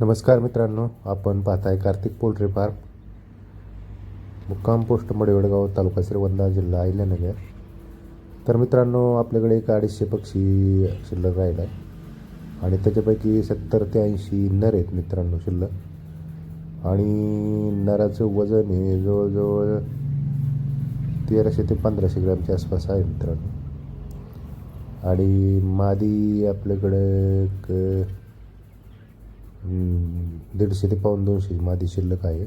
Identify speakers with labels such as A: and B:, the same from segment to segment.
A: नमस्कार मित्रांनो आपण पाहताय कार्तिक पोल्ट्री फार्म. मुक्काम पोस्ट मडेवडगाव तालुका श्रीवंदा जिल्हा अहिल्यानगर. तर मित्रांनो आपल्याकडे एक अडीचशे पक्षी शिल्लक राहिला आहे आणि त्याच्यापैकी सत्तर ते ऐंशी नर आहेत मित्रांनो शिल्लक. आणि नराचं वजन हे जवळजवळ तेराशे ते पंधराशे ग्रॅमच्या आसपास आहे मित्रांनो. आणि मादी आपल्याकडे एक दीडशे ते पाऊन दोनशे मादी शिल्लक आहे.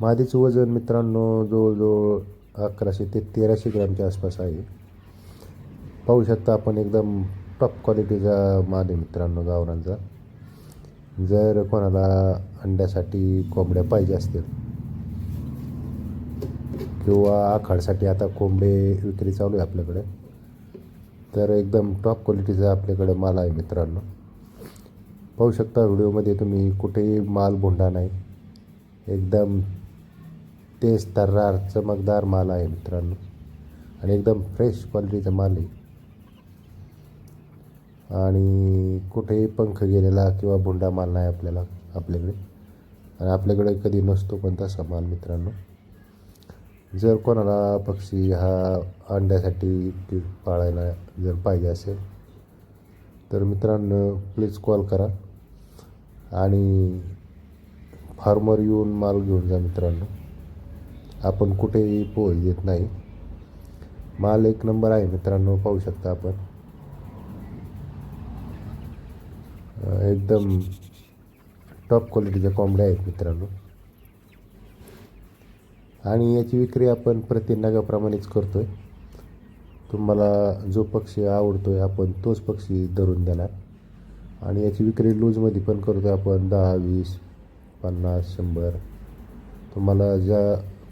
A: मादीचं वजन मित्रांनो जवळजवळ अकराशे ते तेराशे ग्रॅमच्या आसपास आहे. पाहू शकता आपण एकदम टॉप क्वालिटीचा माल आहे मित्रांनो गावरांचा जर कोणाला अंड्यासाठी कोंबड्या पाहिजे असतील किंवा आखाडसाठी आता कोंबडे विक्री चालू आहे आपल्याकडे तर एकदम टॉप क्वालिटीचा आपल्याकडे माल आहे मित्रांनो. पाहू शकता व्हिडिओमध्ये तुम्ही कुठेही माल भोंडा नाही. एकदम तेज तर्रार चमकदार माल आहे मित्रांनो. आणि एकदम फ्रेश क्वालिटीचा माल आहे. आणि कुठेही पंख गेलेला किंवा भोंडा माल नाही आपल्याला आपल्याकडे. आणि आपल्याकडे कधी नसतो पण तसा माल मित्रांनो. जर कोणाला पक्षी हा अंड्यासाठी पाळायला जर पाहिजे असेल तर मित्रांनो प्लीज कॉल करा. आणि फार्मर येऊन माल घेऊन जा मित्रांनो. आपण कुठेही पोहोच देत नाही. माल एक नंबर आहे मित्रांनो पाहू शकता आपण. एकदम टॉप क्वालिटीच्या कोंबड्या आहेत मित्रांनो. आणि याची विक्री आपण प्रति नगाप्रमाणेच करतो आहे तुम्हाला जो पक्षी आवडतो आहे आपण तोच पक्षी धरून देणार. आणि याची विक्री लूजमध्ये पण करतो आपण दहा वीस पन्नास शंभर. तुम्हाला ज्या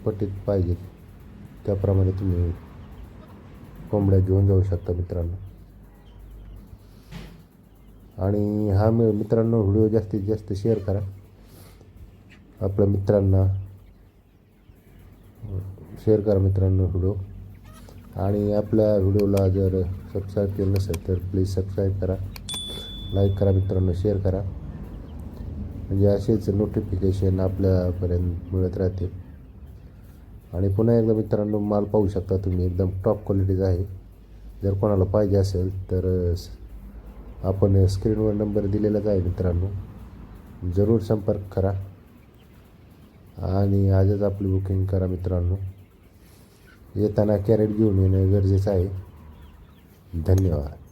A: पटीत पाहिजे त्याप्रमाणे तुम्ही कोंबड्या घेऊन जाऊ शकता मित्रांनो. आणि हा मी मित्रांनो व्हिडिओ जास्तीत जास्त शेअर करा. आपल्या मित्रांना शेअर करा मित्रांनो व्हिडिओ. आणि आपल्या व्हिडिओला जर सबस्क्राईब केलं नसेल तर प्लीज सबस्क्राईब करा. लाईक करा मित्रांनो शेअर करा. म्हणजे असेच नोटिफिकेशन आपल्यापर्यंत मिळत राहतील आणि पुन्हा एकदा मित्रांनो माल पाहू शकता तुम्ही एकदम टॉप क्वालिटीचा आहे. जर कोणाला पाहिजे असेल तर आपण स्क्रीनवर नंबर दिलेलाच आहे मित्रांनो. जरूर संपर्क करा. आणि आजच आपली बुकिंग करा मित्रांनो. येताना कॅरेट घेऊन येणं गरजेचं आहे. धन्यवाद.